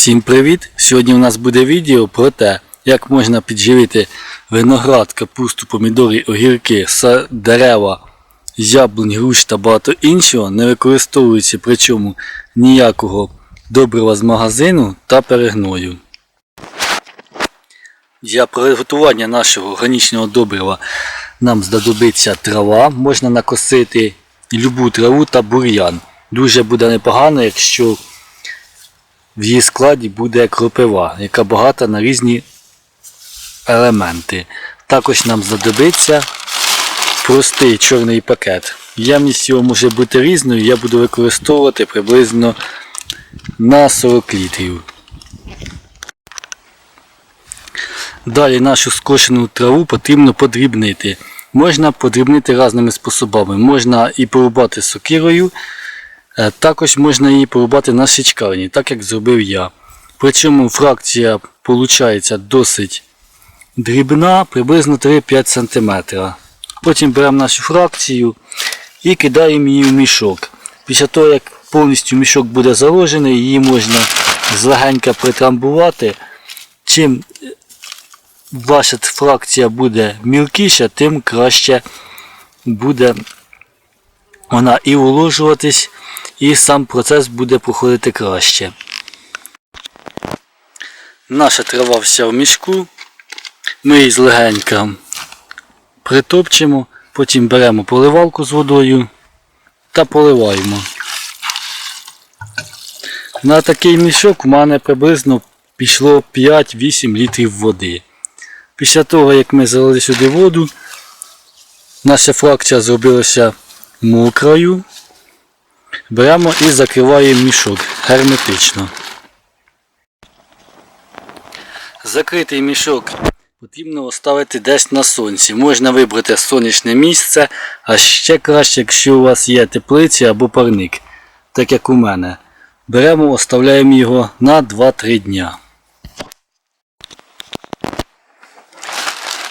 Всім привіт! Сьогодні у нас буде відео про те, як можна підживити виноград, капусту, помідори, огірки, дерева, яблунь, груш та багато іншого, не використовуючи при чому ніякого добрива з магазину та перегною. Для приготування нашого органічного добрива нам знадобиться трава, можна накосити любу траву та бур'ян. Дуже буде непогано, якщо в її складі буде кропива, яка багата на різні елементи. Також нам знадобиться простий чорний пакет. Ємність його може бути різною, я буду використовувати приблизно на 40 літрів. Далі нашу скошену траву потрібно подрібнити. Можна подрібнити різними способами. Можна і порубати сокирою, Також можна її порубати на січкарні, так як зробив я. Причому фракція виходить досить дрібна, приблизно 3-5 см. Потім беремо нашу фракцію і кидаємо її в мішок. Після того, як повністю мішок буде заложений, її можна злегенька притрамбувати. Чим ваша фракція буде мілкіша, тим краще буде вона і уложуватись, і сам процес буде проходити краще. Наша трава вся в мішку. Ми її злегенька притопчемо, потім беремо поливалку з водою та поливаємо. На такий мішок у мене приблизно пішло 5-8 літрів води. Після того, як ми залили сюди воду, наша фракція зробилася мокрою. Беремо і закриваємо мішок герметично. Закритий мішок потрібно оставити десь на сонці. Можна вибрати сонячне місце, а ще краще, якщо у вас є теплиці або парник, так як у мене. Беремо, оставляємо його на 2-3 дня.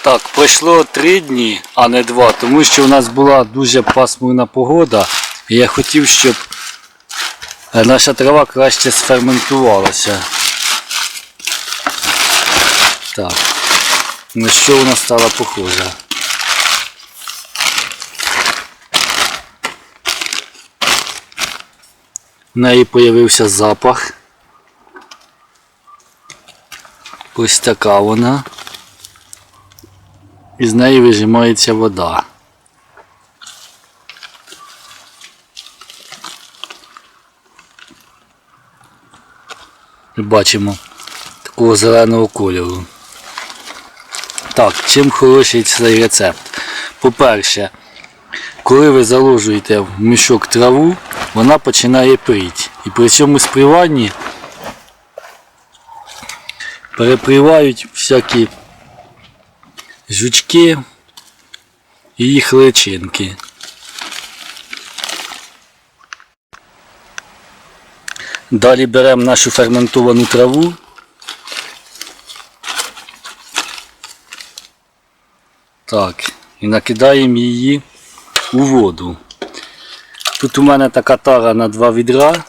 Так, пройшло 3 дні, а не 2, тому що у нас була дуже пасмурна погода. Я хотів, щоб е, наша трава краще сферментувалася. Так. На що вона стала похожа? В неї з'явився запах. Ось така вона. І з неї вижимається вода. Бачимо такого зеленого кольору. Так, чим хороший цей рецепт? По-перше, коли ви заложуєте в мішок траву, вона починає пріти. І при цьому сприванні перепривають всякі жучки і їх личинки. Далі беремо нашу ферментовану траву. Так, і накидаємо її у воду. Тут у мене така тара на два відра.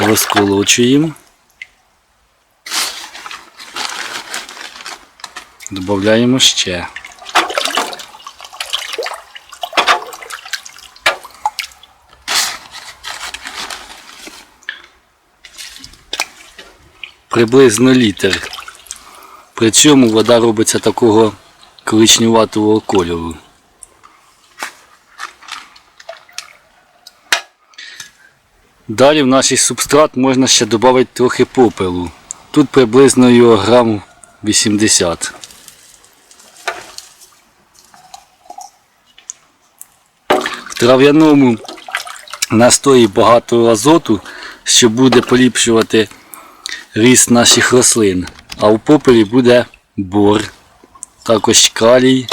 Розколочуємо. Додаємо ще. Приблизно літр. При цьому вода робиться такого коричневатого кольору. Далі в наш субстрат можна ще додати трохи попелу. Тут приблизно його грам 80. В трав'яному настої багато азоту, що буде поліпшувати ріст наших рослин. А в попелі буде бор, також калій,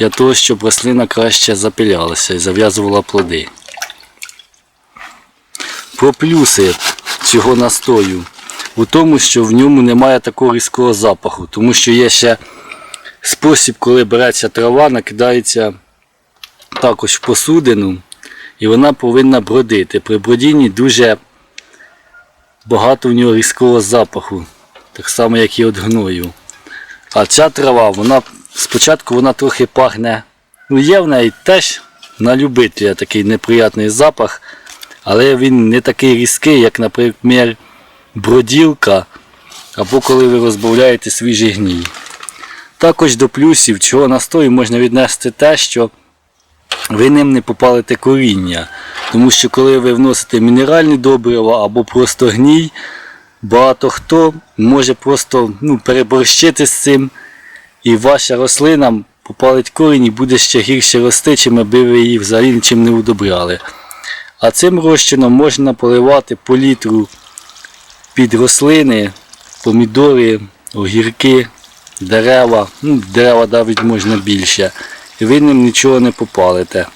для того, щоб рослина краще запилялася і зав'язувала плоди. Про плюси цього настою у тому, що в ньому немає такого різкого запаху, тому що є ще спосіб, коли береться трава, накидається також в посудину, і вона повинна бродити. При бродінні дуже багато в нього різкого запаху, так само як і від гною. А ця трава, вона спочатку вона трохи пахне. Ну, є в неї теж на любителя такий неприятний запах, але він не такий різкий, як, наприклад, броділка, або коли ви розбавляєте свіжий гній. Також до плюсів цього настою можна віднести те, що ви ним не попалите коріння. Тому що коли ви вносите мінеральні добрива або просто гній, багато хто може просто ну, переборщити з цим, і ваша рослина попалить корінь і буде ще гірше рости, чим аби ви її взагалі нічим не удобряли. А цим розчином можна поливати по літру під рослини, помідори, огірки, дерева. Ну, дерева навіть можна більше. Ви ним нічого не попалите.